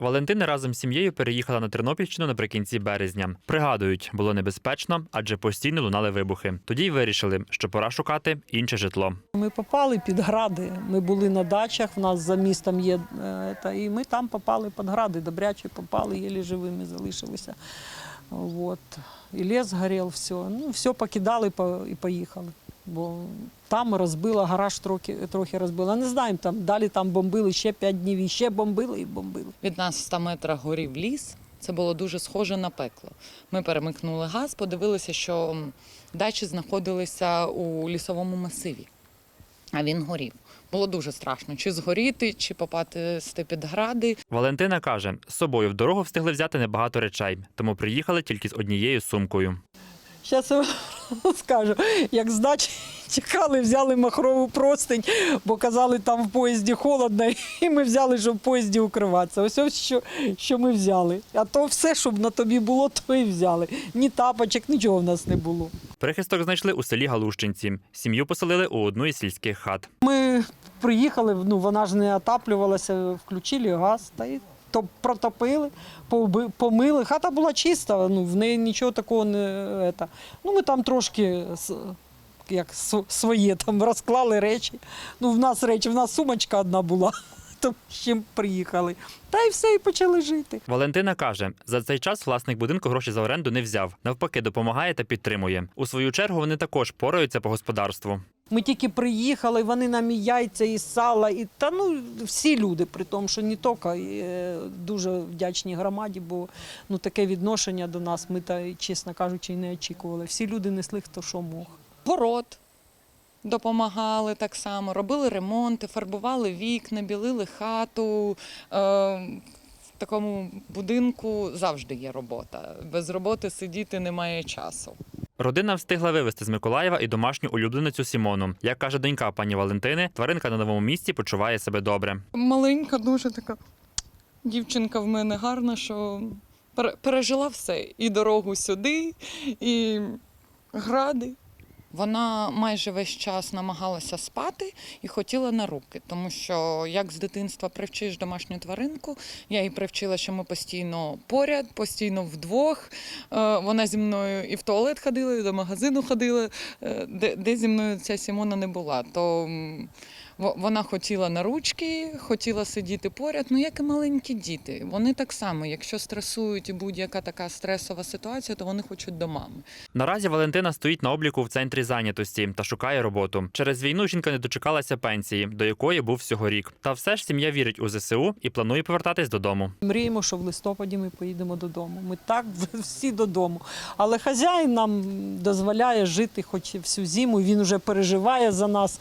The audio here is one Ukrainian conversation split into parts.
Валентина разом з сім'єю переїхала на Тернопільщину наприкінці березня. Пригадують, було небезпечно, адже постійно лунали вибухи. Тоді й вирішили, що пора шукати інше житло. Ми попали під гради. Ми були на дачах, в нас за містом є, е, та, і ми там попали під гради, добряче попали, єлі живими залишилися. От. І ліс горів, все. Ну, все покидали по- і поїхали. Бо там розбила, гараж трохи, трохи розбила. Не знаємо, там далі там бомбили ще 5 днів, і ще бомбили і бомбили. Від нас в 100 метрах горів ліс. Це було дуже схоже на пекло. Ми перемикнули газ, подивилися, що дачі знаходилися у лісовому масиві, а він горів. Було дуже страшно, чи згоріти, чи попасти під гради. Валентина каже, з собою в дорогу встигли взяти небагато речей, тому приїхали тільки з однією сумкою. Зараз я скажу, як з дачі тікали, взяли махрову простинь, бо казали, там в поїзді холодно, і ми взяли, щоб в поїзді укриватися. Ось ось що, що ми взяли. А то все, щоб на тобі було, то і взяли. Ні тапочок, нічого в нас не було. Прихисток знайшли у селі Галущинці. Сім'ю поселили у одну із сільських хат. Ми приїхали, ну вона ж не отаплювалася, включили газ та й протопили, помили. Хата була чиста, ну в неї нічого такого не. Ета. Ну ми там трошки. Як св- своє там розклали речі. Ну, в нас речі, в нас сумочка одна була, то з чим приїхали. Та й все, і почали жити. Валентина каже, за цей час власник будинку гроші за оренду не взяв. Навпаки, допомагає та підтримує. У свою чергу вони також пораються по господарству. Ми тільки приїхали, вони нам і яйця, і сала, і та ну всі люди, при тому, що не тільки е, дуже вдячні громаді, бо ну таке відношення до нас ми та чесно кажучи, і не очікували. Всі люди несли хто що мог. Город допомагали так само, робили ремонти, фарбували вікна, білили хату. Е, в такому будинку завжди є робота. Без роботи сидіти немає часу. Родина встигла вивезти з Миколаєва і домашню улюбленицю Сімону. Як каже донька пані Валентини, тваринка на новому місці почуває себе добре. Маленька, дуже така дівчинка в мене гарна, що пережила все. І дорогу сюди, і гради. Вона майже весь час намагалася спати і хотіла на руки, тому що як з дитинства привчиш домашню тваринку, я її привчила, що ми постійно поряд, постійно вдвох. Е, Вона зі мною і в туалет ходила, і до магазину ходила, е, де, де зі мною ця Сімона не була. То Вона хотіла на ручки, хотіла сидіти поряд. Ну, як і маленькі діти. Вони так само, якщо стресують і будь-яка така стресова ситуація, то вони хочуть до мами. Наразі Валентина стоїть на обліку в центрі зайнятості та шукає роботу. Через війну жінка не дочекалася пенсії, до якої був всього рік. Та все ж сім'я вірить у ЗСУ і планує повертатись додому. Мріємо, що в листопаді ми поїдемо додому. Ми так всі додому. Але хазяїн нам дозволяє жити хоч і всю зиму. Він вже переживає за нас.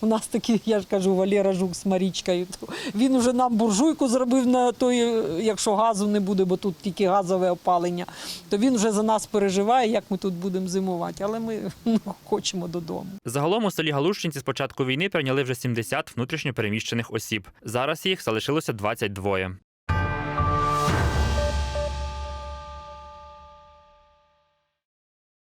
У нас такі, я ж кажу, Валера Жук з Марічкою. Він вже нам буржуйку зробив на той, якщо газу не буде, бо тут тільки газове опалення. То він вже за нас переживає, як ми тут будемо зимувати. Але ми ну, хочемо додому. Загалом у селі Галущинці з початку війни прийняли вже 70 внутрішньо переміщених осіб. Зараз їх залишилося 22.